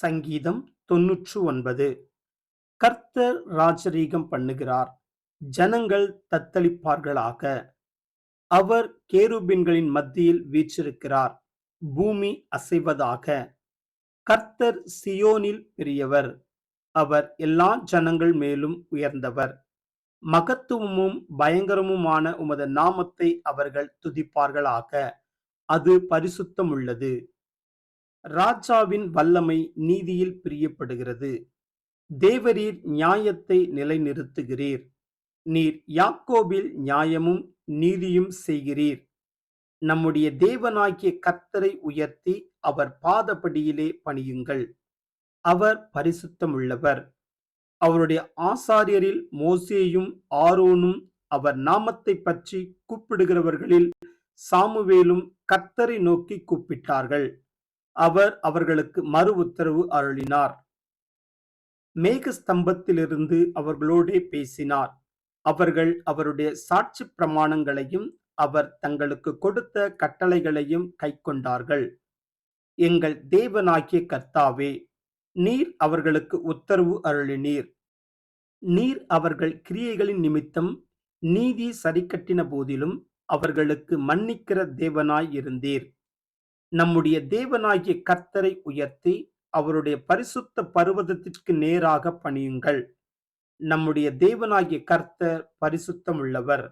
சங்கீதம் தொன்னூற்று ஒன்பது. கர்த்தர் ராஜரீகம் பண்ணுகிறார் ஜனங்கள் தத்தளிப்பார்களாக. அவர் கேருபின்களின் மத்தியில் வீற்றிருக்கிறார் பூமி அசைவதாக. கர்த்தர் சியோனில் பெரியவர் அவர் எல்லா ஜனங்கள் மேலும் உயர்ந்தவர். மகத்துவமும் பயங்கரமுமான உமது நாமத்தை அவர்கள் துதிப்பார்களாக அது பரிசுத்தமுள்ளது. ராஜாவின் வல்லமை நீதியில் பிரியப்படுகிறது. தேவரீர் நியாயத்தை நிலைநிறுத்துகிறீர். நீர் யாக்கோபில் நியாயமும் நீதியும் செய்கிறீர். நம்முடைய தேவனாகிய கர்த்தரை உயர்த்தி அவர் பாதபடியிலே பணியுங்கள். அவர் பரிசுத்தமுள்ளவர். அவருடைய ஆசாரியரில் மோசேயும் ஆரோனும் அவர் நாமத்தை பற்றி கூப்பிடுகிறவர்களில் சாமுவேலும் கர்த்தரை நோக்கி கூப்பிட்டார்கள். அவர் அவர்களுக்கு மறு உத்தரவு அருளினார். மேகஸ்தம்பத்திலிருந்து அவர்களோடே பேசினார். அவர்கள் அவருடைய சாட்சி பிரமாணங்களையும் அவர் தங்களுக்கு கொடுத்த கட்டளைகளையும் கைக்கொண்டார்கள். எங்கள் தேவனாகிய கர்த்தாவே நீர் அவர்களுக்கு உத்தரவு அருளினீர். நீர் அவர்கள் கிரியைகளின் நிமித்தம் நீதி சரிக்கட்டின போதிலும் அவர்களுக்கு மன்னிக்கிற தேவனாய் இருந்தீர். நம்முடைய தேவனாகிய கர்த்தரை உயர்த்தி அவருடைய பரிசுத்த பருவதத்திற்கு நேராக பணியுங்கள். நம்முடைய தேவனாகிய கர்த்தர் பரிசுத்தமுள்ளவர்.